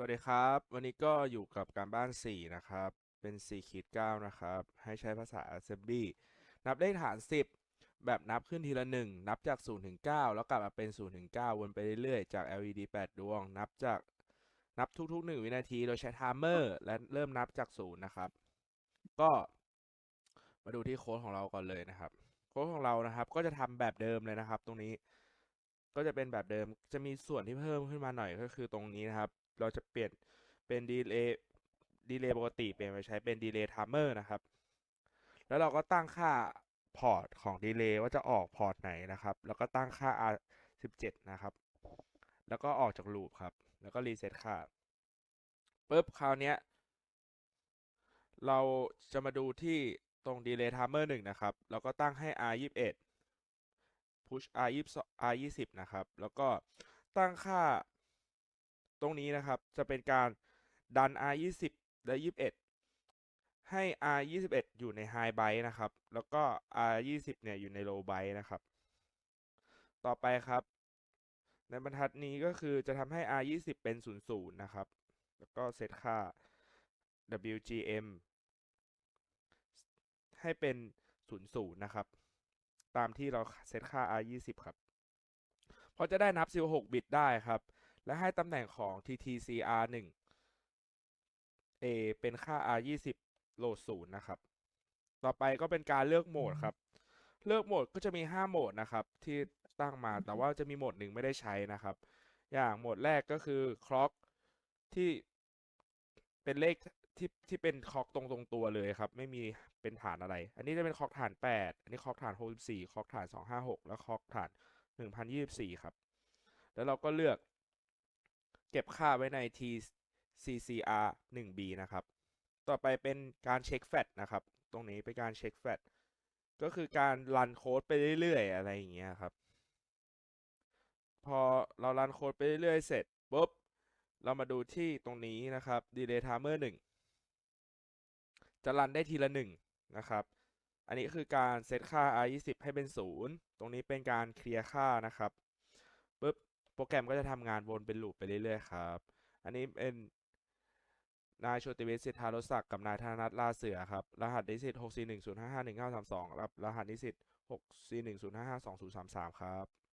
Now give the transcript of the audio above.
สวัสดีครับ วันนี้ก็อยู่กับการบ้าน 4 นะครับ เป็น4ขีด9นะครับ ให้ใช้ภาษา Assembly นับเลขฐาน 10 แบบนับขึ้นทีละ 1 นับจาก 0 ถึง 9 แล้วกลับมาเป็น 0 ถึง 9 วนไปเรื่อยๆ จาก LED 8 ดวง นับจากนับทุก ๆ 1 วินาที โดยใช้ไทม์เมอร์ และเริ่มนับจาก 0 นะครับ ก็มาดูที่โค้ดของเราก่อนเลยนะครับ โค้ดของเรานะครับ ก็จะทำแบบเดิมเลยนะครับ ตรงนี้ก็จะเป็นแบบเดิม จะมีส่วนที่เพิ่มขึ้นมาหน่อยก็คือตรงนี้นะครับ เราจะเปลี่ยนเป็นดีเลย์ดีเลย์ปกติเปลี่ยนไปใช้เป็นดีเลย์ไทม์เมอร์นะครับ แล้วเราก็ตั้งค่าพอร์ตของดีเลย์ว่าจะออกพอร์ตไหนนะครับ แล้วก็ตั้งค่า R 17นะครับ แล้วก็ออกจากลูปครับ แล้วก็รีเซ็ตค่าปุ๊บคราวเนี้ยเราจะมาดูที่ตรง Delay Timer 1นะครับ แล้วก็ตั้งให้ R 21 Push R 22 R 20นะครับ แล้วก็ตั้งค่า ตรงนี้นะครับจะเป็นการดัน R 20และ 21 ให้ R 21อยู่ใน High Byte นะครับ แล้วก็ R 20เนี่ยอยู่ใน Low Byte นะครับ ต่อไปครับ ในบรรทัดนี้ก็คือจะทำให้ R 20เป็น 00 นะครับ แล้วก็เซตค่า WGM ให้เป็น 00 นะครับ ตามที่เราเซตค่า R 20ครับ เพราะจะได้นับ 16 บิตได้ครับ และให้ตำแหน่งของ TTCR 1 A เป็นค่า R 20โหลด0นะครับ ต่อไปก็เป็นการเลือกโหมดครับ เลือกโหมดก็จะมี 5 โหมดนะครับ ที่ตั้งมาแต่ว่าจะมีโหมดหนึ่งไม่ได้ใช้นะครับ อย่างโหมดแรกก็คือ clock ที่เป็นเลขที่ที่เป็นคล็อกตรงตรงตัวเลยครับ ไม่มีเป็นฐานอะไร อันนี้จะเป็นคล็อกฐาน 8 อันนี้คล็อกฐาน 64คล็อกฐาน 256 แล้วคล็อกฐาน 1024 ครับ แล้วเราก็เลือก เก็บค่าไว้ใน TCCR 1B นะครับ ต่อไปเป็นการเช็คแฟตนะครับ ตรงนี้เป็นการเช็คแฟตก็คือการรันโค้ดไปเรื่อยๆ อะไรอย่างเงี้ยครับ พอเรารันโค้ดไปเรื่อยๆ เสร็จปุ๊บ เรามาดูที่ตรงนี้นะครับ delay timer 1 จะรันได้ทีละหนึ่งนะครับ อันนี้คือการเซตค่า r 20ให้เป็น 0 ตรงนี้เป็นการเคลียร์ค่านะครับปุ๊บ โปรแกรมก็จะทำงานวนเป็นลูปไปเรื่อยๆครับ อันนี้เป็นนายโชติเวชสิทธารศักดิ์กับนายธนนัทลาเสือครับ รหัสนิสิต6410551932รับ รหัสนิสิต641055233 ครับ